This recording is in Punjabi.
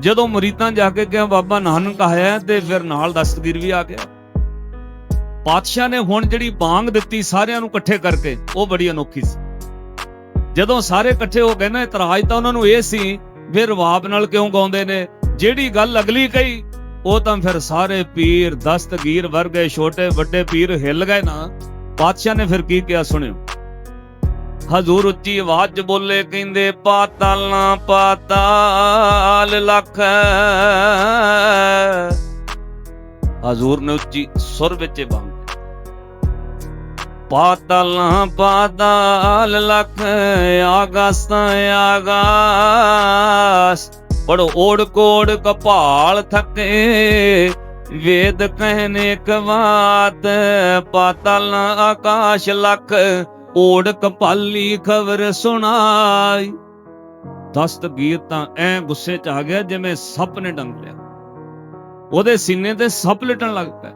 ਜਦੋਂ ਮਰੀਦਾਂ ਜਾ ਕੇ ਕਿਹਾ, ਬਾਬਾ ਨਾਨਕ ਆਇਆ ਤੇ ਫਿਰ ਨਾਲ ਦਸਤਗੀਰ ਵੀ ਆ ਗਿਆ। ਪਾਤਸ਼ਾਹ ਨੇ ਹੁਣ ਜਿਹੜੀ ਬਾਂਗ ਦਿੱਤੀ ਸਾਰਿਆਂ ਨੂੰ ਇਕੱਠੇ ਕਰਕੇ, ਉਹ ਬੜੀ ਅਨੋਖੀ ਸੀ। ਜਦੋਂ ਸਾਰੇ ਇਕੱਠੇ ਹੋ ਗਏ ਨਾ, ਇਤਰਾਜ਼ ਤਾਂ ਉਹਨਾਂ ਨੂੰ ਇਹ ਸੀ ਵੀ ਰਵਾਬ ਨਾਲ ਕਿਉਂ ਗਾਉਂਦੇ ਨੇ? ਜਿਹੜੀ ਗੱਲ ਅਗਲੀ ਕਹੀ, ਉਹ ਤਾਂ ਫਿਰ ਸਾਰੇ ਪੀਰ ਦਸਤਗੀਰ ਵਰਗੇ ਛੋਟੇ ਵੱਡੇ ਪੀਰ ਹਿੱਲ ਗਏ ਨਾ। ਪਾਤਸ਼ਾਹ ਨੇ ਫਿਰ ਕੀ ਕਿਹਾ, ਸੁਣਿਓ। ਹਜ਼ੂਰ ਉੱਚੀ ਆਵਾਜ਼ 'ਚ ਬੋਲੇ, ਕਹਿੰਦੇ, ਪਾਤਾਲ ਨਾ ਪਾਤਾਲ ਲੱਖ ਹਜ਼ੂਰ ਨੇ ਉੱਚੀ ਸੁਰ ਵਿੱਚ ਇਹ ਬੰਦ ਪਾਤਾਲ ਨਾ ਪਾਤਾਲ ਲੱਖ ਆਗਾਸ ਆਗਾਸ। ਪੜੋ ਓੜ ਕੋੜ ਕਪਾਲ ਥੱਕੇ, ਵੇਦ ਕਹਿਨੇ ਕਵਾਤ ਪਾਤਾਲ, ਆਕਾਸ਼ ਲੱਖ ਓੜ ਕਪਾਲੀ ਖਬਰ ਸੁਣਾਈ। ਦਸਤਗੀਰ ਤਾਂ ਐ ਗੁੱਸੇ ਚ ਆ ਗਿਆ ਜਿਵੇਂ ਸੱਪ ਨੇ ਡੰਗ ਲਿਆ। ਉਹਦੇ ਸੀਨੇ ਤੇ ਸੱਪ ਲਟਣ ਲੱਗ ਪਿਆ।